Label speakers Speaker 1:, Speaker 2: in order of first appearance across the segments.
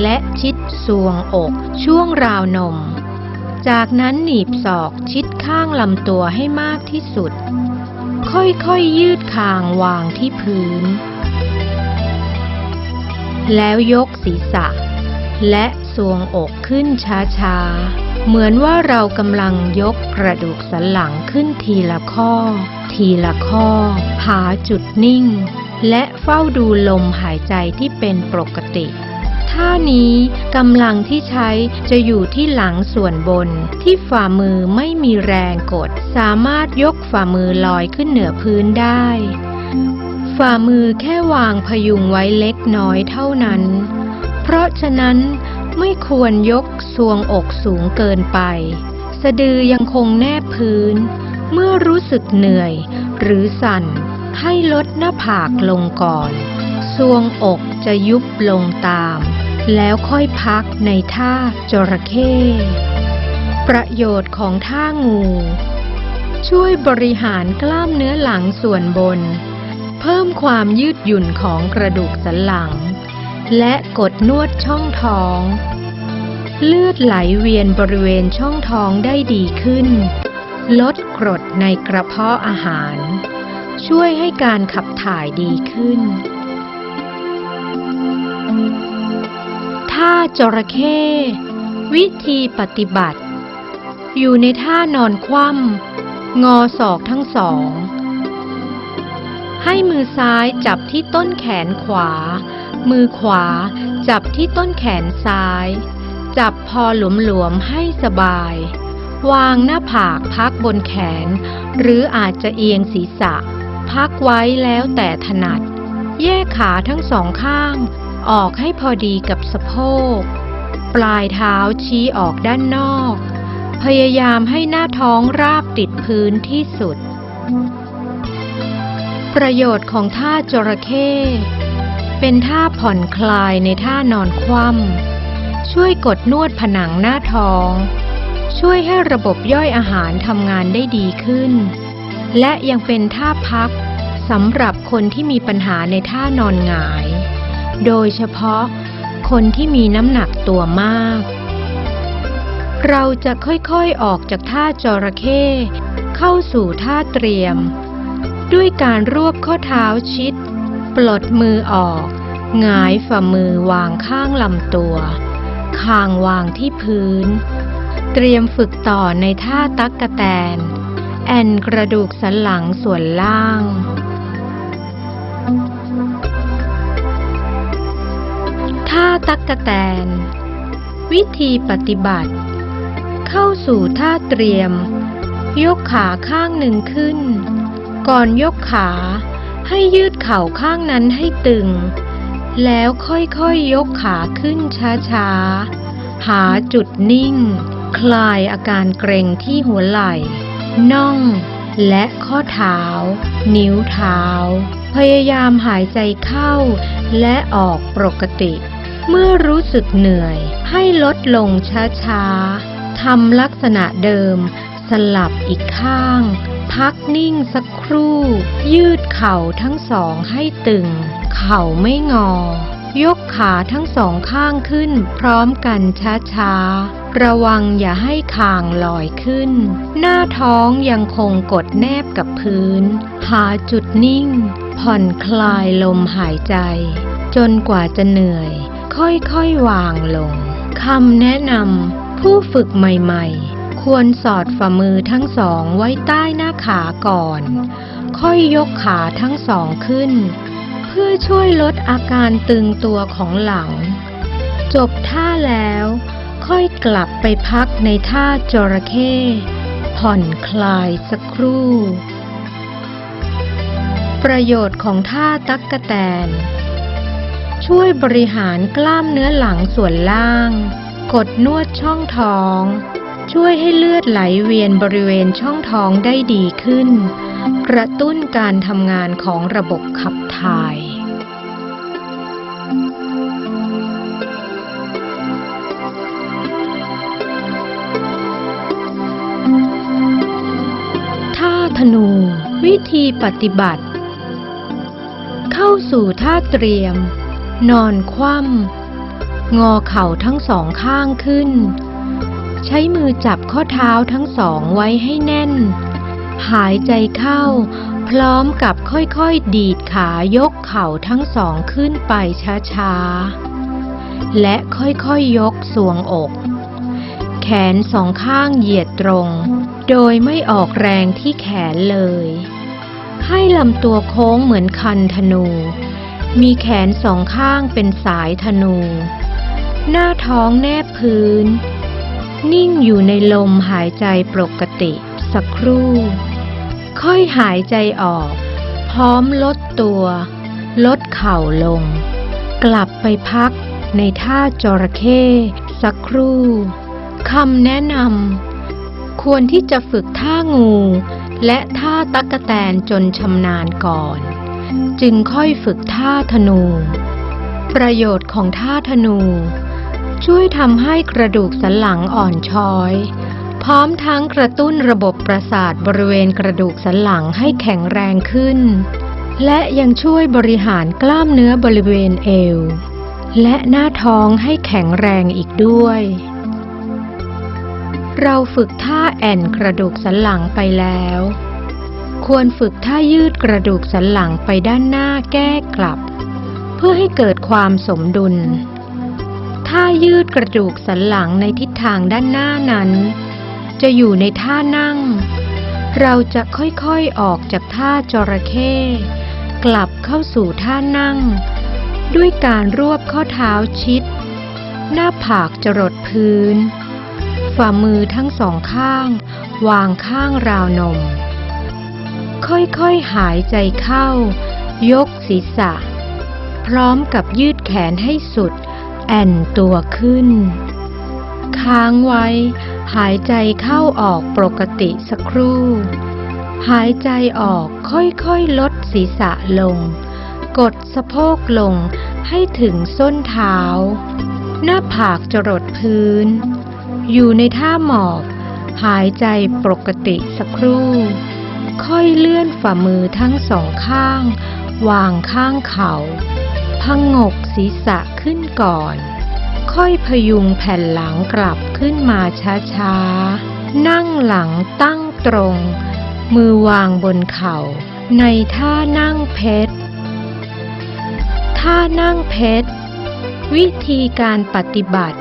Speaker 1: และชิดทรวงอก ช่วงราวนม จากนั้นหนีบศอกชิดข้างลำตัวให้มากที่สุด ค่อยๆยืดคางวางที่พื้น แล้วยกศีรษะ และทรวงอกขึ้นช้าๆ เหมือนว่าเรากำลังยกกระดูกสันหลังขึ้นทีละข้อ ทีละข้อ หาจุดนิ่งและเฝ้าดูลมหายใจที่เป็นปกติ ท่านี้กำลังที่ใช้จะอยู่ที่หลังส่วนบน ที่ฝ่ามือไม่มีแรงกด สามารถยกฝ่ามือลอยขึ้นเหนือพื้นได้ ฝ่ามือแค่วางพยุงไว้เล็กน้อยเท่านั้น เพราะฉะนั้นไม่ควรยกทรวงอกสูงเกินไป สะดือยังคงแนบพื้น เมื่อรู้สึกเหนื่อย หรือสั่นให้ลดหน้าผากลงก่อนทรวงอกจะยุบลงตาม แล้วค่อยพักในท่าจระเข้ ประโยชน์ของท่างู ช่วยบริหารกล้ามเนื้อหลังส่วนบน เพิ่มความยืดหยุ่นของกระดูกสันหลัง และกดนวดช่องท้อง เลือดไหลเวียนบริเวณช่องท้องได้ดีขึ้น ลดกรดในกระเพาะอาหาร ช่วยให้การขับถ่ายดีขึ้น ท่าจระเข้วิธีปฏิบัติ อยู่ในท่านอนคว่ำงอศอกทั้งสอง ให้มือซ้ายจับที่ต้นแขนขวา มือขวาจับที่ต้นแขนซ้าย จับพอหลวมๆให้สบาย วางหน้าผากพักบนแขน หรืออาจจะเอียงศีรษะ พักไว้แล้วแต่ถนัด แยกขาทั้งสองข้าง ออกให้พอดีกับสะโพก ปลายเท้าชี้ออกด้านนอก พยายามให้หน้าท้องราบติดพื้นที่สุด ประโยชน์ของท่าจระเข้เป็นท่าผ่อนคลายในท่านอนคว่ำช่วยกดนวดผนังหน้าท้อง ช่วยให้ระบบย่อยอาหารทำงานได้ดีขึ้น และยังเป็นท่าพักสำหรับคนที่มีปัญหาในท่านอนหงาย โดยเฉพาะคนที่มีน้ำหนักตัวมาก เราจะค่อยๆออกจากท่าจระเข้เข้าสู่ท่าเตรียม ด้วยการรวบข้อเท้าชิด ปลดมือออกหงายฝ่ามือวางข้างลำตัว คางวางที่พื้น เตรียมฝึกต่อในท่าตักกะแตน แอนกระดูกสันหลังส่วนล่าง ท่าตักกะแตน วิธีปฏิบัติ เข้าสู่ท่าเตรียม ยกขาข้างหนึ่งขึ้น ก่อนยกขาให้ยืดเข่าข้างนั้นให้ตึง แล้วค่อยๆยยกขาขึ้นช้าๆ หาจุดนิ่ง คลายอาการเกร็งที่หัวไหล่ น่อง และข้อเท้า นิ้วเท้า พยายามหายใจเข้าและออกปกติ เมื่อรู้สึกเหนื่อยให้ลดลงช้าๆทำลักษณะเดิม สลับอีกข้าง พักนิ่งสักครู่ ยืดเข่าทั้งสองให้ตึง เข่าไม่งอ ยกขาทั้งสองข้างขึ้น พร้อมกันช้าๆ ระวังอย่าให้คางลอยขึ้น หน้าท้องยังคงกดแนบกับพื้น หาจุดนิ่ง ผ่อนคลายลมหายใจ จนกว่าจะเหนื่อย ค่อยๆวางลงคำแนะนำผู้ฝึกใหม่ๆ ควรสอดฝ่ามือทั้งสองไว้ใต้หน้าขาก่อน ค่อยยกขาทั้งสองขึ้น เพื่อช่วยลดอาการตึงตัวของหลัง จบท่าแล้ว ค่อยกลับไปพักในท่าจระเข้ผ่อนคลายสักครู่ ประโยชน์ของท่าตักกะแตน ช่วยบริหารกล้ามเนื้อหลังส่วนล่าง กดนวดช่องท้อง ช่วยให้เลือดไหลเวียนบริเวณช่องท้องได้ดีขึ้น กระตุ้นการทำงานของระบบขับถ่ายท่าธนู วิธีปฏิบัติ เข้าสู่ท่าเตรียม นอนคว่ำงอเข่าทั้งสองข้างขึ้น ใช้มือจับข้อเท้าทั้งสองไว้ให้แน่น หายใจเข้า พร้อมกับค่อยๆดีดขายกเข่าทั้งสองขึ้นไปช้าๆ และค่อยๆยกสวงอก แขนสองข้างเหยียดตรง โดยไม่ออกแรงที่แขนเลย ให้ลำตัวโค้งเหมือนคันธนู มีแขนสองข้างเป็นสายธนู หน้าท้องแนบพื้น นิ่งอยู่ในลมหายใจปกติสักครู่ ค่อยหายใจออก พร้อมลดตัว ลดเข่าลง กลับไปพักในท่าจระเข้สักครู่คำแนะนำควรที่จะฝึกท่างู และท่าตักกะแตนจนชำนาญก่อน จึงค่อยฝึกท่าธนู ประโยชน์ของท่าธนู ช่วยทำให้กระดูกสันหลังอ่อนช้อย พร้อมทั้งกระตุ้นระบบประสาทบริเวณกระดูกสันหลังให้แข็งแรงขึ้น และยังช่วยบริหารกล้ามเนื้อบริเวณเอว และหน้าท้องให้แข็งแรงอีกด้วยเราฝึกท่าแอนกระดูกสันหลังไปแล้ว ควรฝึกท่ายืดกระดูกสันหลังไปด้านหน้าแก้กลับ เพื่อให้เกิดความสมดุล ท่ายืดกระดูกสันหลังในทิศทางด้านหน้านั้น จะอยู่ในท่านั่ง เราจะค่อยๆออกจากท่าจระเข้กลับเข้าสู่ท่านั่ง ด้วยการรวบข้อเท้าชิด หน้าผากจรดพื้น ฝ่ามือทั้งสองข้าง วางข้างราวนม ค่อยๆหายใจเข้า ยกศีรษะ พร้อมกับยืดแขนให้สุด แอนตัวขึ้น ค้างไว้ หายใจเข้าออกปกติสักครู่ หายใจออกค่อยๆลดศีรษะลง กดสะโพกลงให้ถึงส้นเท้า หน้าผากจรดพื้น อยู่ในท่าหมอบ หายใจปกติสักครู่ ค่อยเลื่อนฝ่ามือทั้งสองข้าง วางข้างเขา่าพังงกศีรษะขึ้นก่อน ค่อยพยุงแผ่นหลังกลับขึ้นมาช้าๆ นั่งหลังตั้งตรง มือวางบนเข่า ในท่านั่งเพชร ท่านั่งเพชร วิธีการปฏิบัติ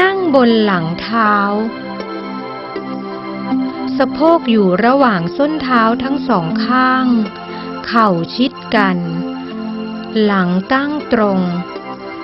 Speaker 1: นั่งบนหลังเท้า สะโพกอยู่ระหว่างส้นเท้าทั้งสองข้าง เข่าชิดกัน หลังตั้งตรง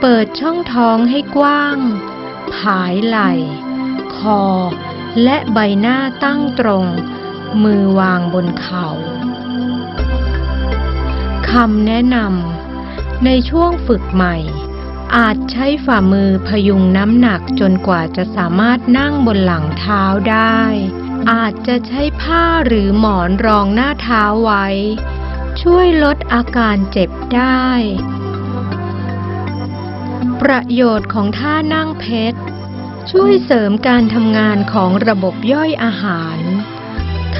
Speaker 1: เปิดช่องท้องให้กว้าง ผายไหล่ คอ และใบหน้าตั้งตรง มือวางบนเขา่าคำแนะนำในช่วงฝึกใหม่ อาจใช้ฝ่ามือพยุงน้ำหนักจนกว่าจะสามารถนั่งบนหลังเท้าได้ อาจจะใช้ผ้าหรือหมอนรองหน้าเท้าไว้ ช่วยลดอาการเจ็บได้ ประโยชน์ของท่านั่งเพชร ช่วยเสริมการทำงานของระบบย่อยอาหาร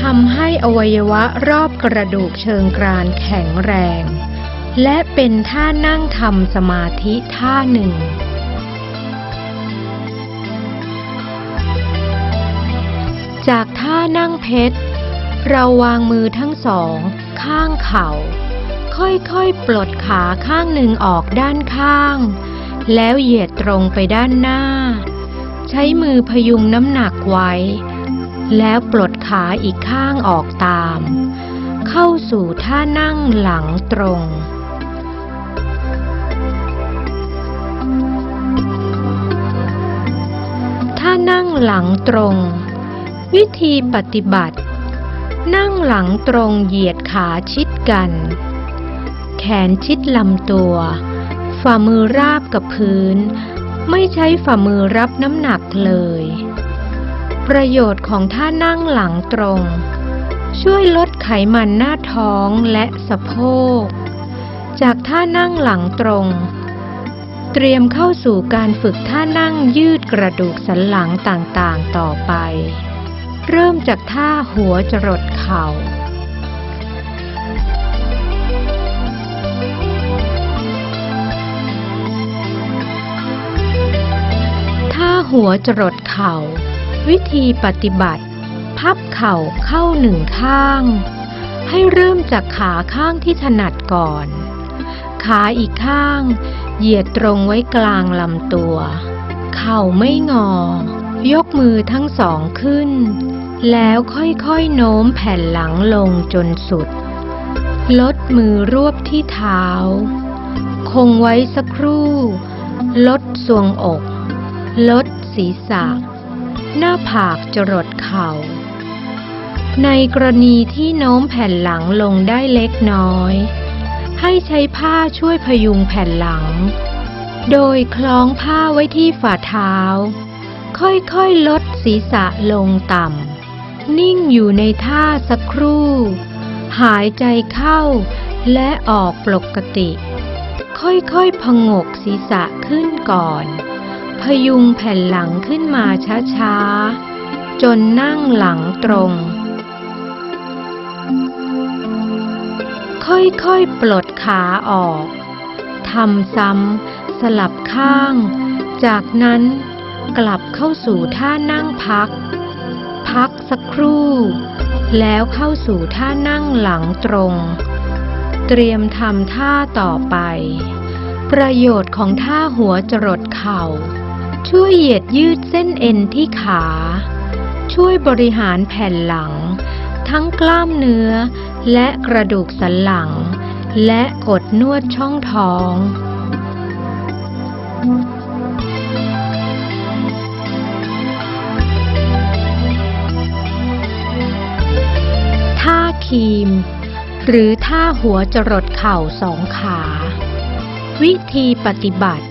Speaker 1: ทำให้อวัยวะรอบกระดูกเชิงกรานแข็งแรง และเป็นท่านั่งทำสมาธิท่าหนึ่ง จากท่านั่งเพชร เราวางมือทั้งสอง ข้างเข่า ค่อยๆ ปลดขาข้างหนึ่งออกด้านข้าง แล้วเหยียดตรงไปด้านหน้า ใช้มือพยุงน้ำหนักไว้ แล้วปลดขาอีกข้างออกตาม เข้าสู่ท่านั่งหลังตรงท่านั่งหลังตรง วิธีปฏิบัติ นั่งหลังตรงเหยียดขาชิดกัน แขนชิดลำตัว ฝ่ามือราบกับพื้น ไม่ใช้ฝ่ามือรับน้ำหนักเลย ประโยชน์ของท่านั่งหลังตรง ช่วยลดไขมันหน้าท้องและสะโพก จากท่านั่งหลังตรงเตรียมเข้าสู่การฝึกท่านั่งยืดกระดูกสันหลังต่างๆ ต่อไป เริ่มจากท่าหัวจรดเข่าคหัวจรดเข่า วิธีปฏิบัติ พับเข่าเข้าหนึ่งข้าง ให้เริ่มจากขาข้างที่ถนัดก่อน ขาอีกข้าง เหยียดตรงไว้กลางลำตัว เข่าไม่งอ ยกมือทั้งสองขึ้น แล้วค่อยๆโน้มแผ่นหลังลงจนสุด ลดมือรวบที่เท้า คงไว้สักครู่ ลดทรวงอก ลดศีรษะ หน้าผากจรดเข่า ในกรณีที่โน้มแผ่นหลังลงได้เล็กน้อย ให้ใช้ผ้าช่วยพยุงแผ่นหลัง โดยคล้องผ้าไว้ที่ฝ่าเท้า ค่อยๆลดศีรษะลงต่ำ นิ่งอยู่ในท่าสักครู่ หายใจเข้าและออกปกติ ค่อยๆพงกศีรษะขึ้นก่อน พยุงแผ่นหลังขึ้นมาช้าๆ จนนั่งหลังตรง ค่อยๆ ปลดขาออก ทำซ้ำสลับข้าง จากนั้น กลับเข้าสู่ท่านั่งพัก พักสักครู่ แล้วเข้าสู่ท่านั่งหลังตรง เตรียมทำท่าต่อไป ประโยชน์ของท่าหัวจรดเข่า ช่วยเหยียดยืดเส้นเอ็นที่ขา ช่วยบริหารแผ่นหลัง ทั้งกล้ามเนื้อ และกระดูกสันหลัง และกดนวดช่องท้อง คีม หรือท่าหัวจรดเข่าสองขา วิธีปฏิบัติ